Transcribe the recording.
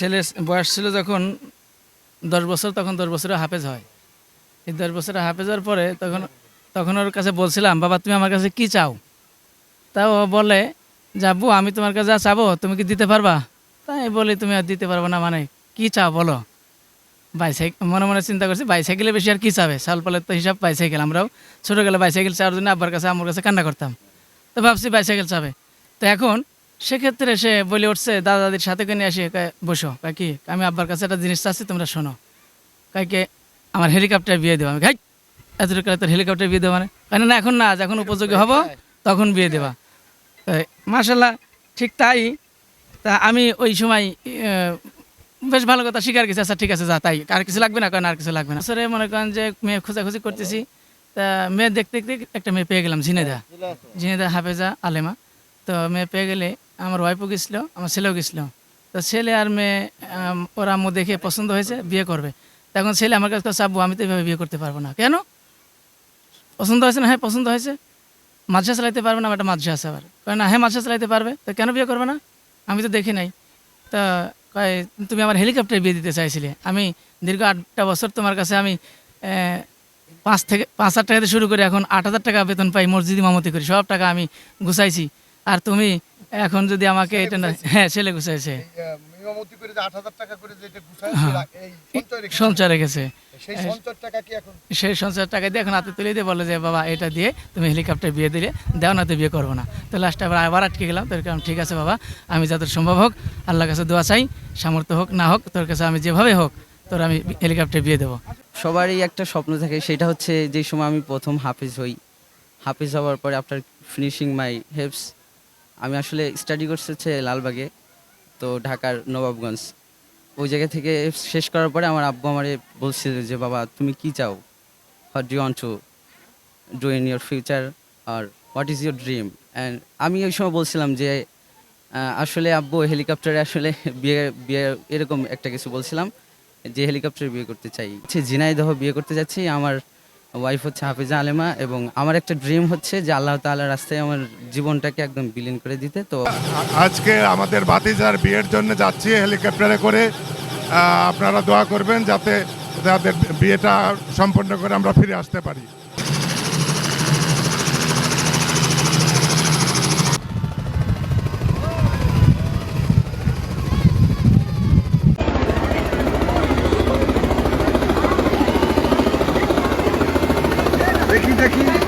ছেলের বয়স ছিল যখন দশ বছর, তখন দশ বছরে হাফেজ হয়। এই দশ বছরে হাফেজ হওয়ার পরে তখন তখন ওর কাছে বলছিলাম, বাবা, তুমি আমার কাছে কি চাও? তাও বলে যাব আমি তোমার কাছে যা চাবো, তুমি কি দিতে পারবা? তাই বলি, তুমি আর দিতে পারব না মানে কি চাও বলো? বাইসাইকেল মনে মনে চিন্তা করছি, বাইসাইকেলে বেশি আর কি চাবে? সালপালের তো হিসাব বাইসাইকেল, আমরাও ছোটো গেলে বাইসাইকেল চাওয়ার জন্য আব্বার কাছে আমার কাছে কান্না করতাম। তো ভাবছি বাইসাইকেল চাবে। তো এখন সেক্ষেত্রে সে বলে উঠছে দাদা দাদির সাথে কিনে আসে। বসো। কাকি আমি আব্বার কাছে একটা জিনিস চাচ্ছি তোমরা শোনো। কাকে আমার হেলিকপ্টার বিয়ে দেবো। আমি খাই এতটুকু কালে তোর হেলিকপ্টার বিয়ে দেবো মানে? কেন না এখন না যখন উপযোগী হব তখন বিয়ে দেবা। মার্শাল্লাহ ঠিক তাই। তা আমি ওই সময় বেশ ভালো কথা স্বীকার গেছি আচ্ছা ঠিক আছে যা তাই। আর কিছু লাগবে না? কারণ আর কিছু লাগবে না। আসলে মনে করেন যে মেয়ে খোঁজাখুঁজি করতেছি। তা মেয়ে দেখতে দেখতে একটা মেয়ে পেয়ে গেলাম ঝিনেদা ঝিনেদা হাফেজা আলেমা। তো মেয়ে পেয়ে গেলে আমার ওয়াইফও গেছিল, আমার ছেলেও গেছিল। তো ছেলে আর মেয়ে ওরা আম্মু দেখে পছন্দ হয়েছে, বিয়ে করবে। তখন ছেলে আমার কাছে চাবু, আমি তো এভাবে বিয়ে করতে পারব না। কেন? পছন্দ হয়েছে না? হ্যাঁ পছন্দ হয়েছে। মাদ্রাসা চালাইতে পারবে না, আমার একটা মাদ্রাসা আছে আবার। কয় না হ্যাঁ মাদ্রাসা চালাইতে পারবে। তো কেন বিয়ে করবে না? আমি তো দেখি নাই। তা কয়, তুমি আমার হেলিকপ্টারে বিয়ে দিতে চাইছিলে। আমি দীর্ঘ আটটা বছর তোমার কাছে আমি পাঁচ থেকে, পাঁচ হাজার টাকা থেকে শুরু করে এখন আট হাজার টাকা বেতন পাই মসজিদ ইমামতি করি। সব টাকা আমি গুছাইছি। আর তুমি এখন যদি আমাকে এটা না হ্যাঁ ছেলে গুছাইছে। হ্যাঁ। সঞ্চয় রেখেছে। সেই সঞ্চয় টাকা কি এখন? সেই সঞ্চয়ের টাকা দিয়ে এখন হাতে তুলে দিয়ে বলে যে বাবা এটা দিয়ে তুমি হেলিকপ্টার বিয়ে দিলে দেও না তো বিয়ে করব না। তো লাস্টে আবার আবার আটকে গেলাম। তোর কারণ ঠিক আছে বাবা আমি যত সম্ভব হোক আল্লাহর কাছে দোয়া চাই সামর্থ্য হোক না হোক তোর কাছে আমি যেভাবে হোক তোর আমি হেলিকপ্টার বিয়ে দেবো। সবারই একটা স্বপ্ন থাকে সেটা হচ্ছে যে সময় আমি প্রথম হাফিজ হই। হাফিজ হওয়ার পরে আফটার ফিনিশিং মাই হেপস আমি আসলে স্টাডি করছি হচ্ছে লালবাগে, তো ঢাকার নবাবগঞ্জ। ওই জায়গা থেকে শেষ করার পরে আমার আব্বু আমারে বলছিল যে, বাবা, তুমি কি চাও? What do want to do in your future R what is your dream and আমি ওই সময় বলছিলাম যে আসলে আব্বু হেলিকপ্টারে আসলে বিয়ে বিয়ে এরকম একটা কিছু বলছিলাম যে হেলিকপ্টারে বিয়ে করতে চাই। ঝিনাইদহ বিয়ে করতে যাচ্ছি। আমার ওয়াইফ হচ্ছে হাফিজা আলেমা এবং আমার একটা ড্রিম হচ্ছে যে আল্লাহ তাআলার রাস্তায় আমার জীবনটাকে একদম বিলীন করে দিতে, তো আজকে আমাদের ভাতিজার বিয়ের জন্য যাচ্ছি হেলিকপ্টারে করে। আপনারা দোয়া করবেন যাতে তাদের বিয়েটা সম্পন্ন করে আমরা ফিরে আসতে পারি। দেখি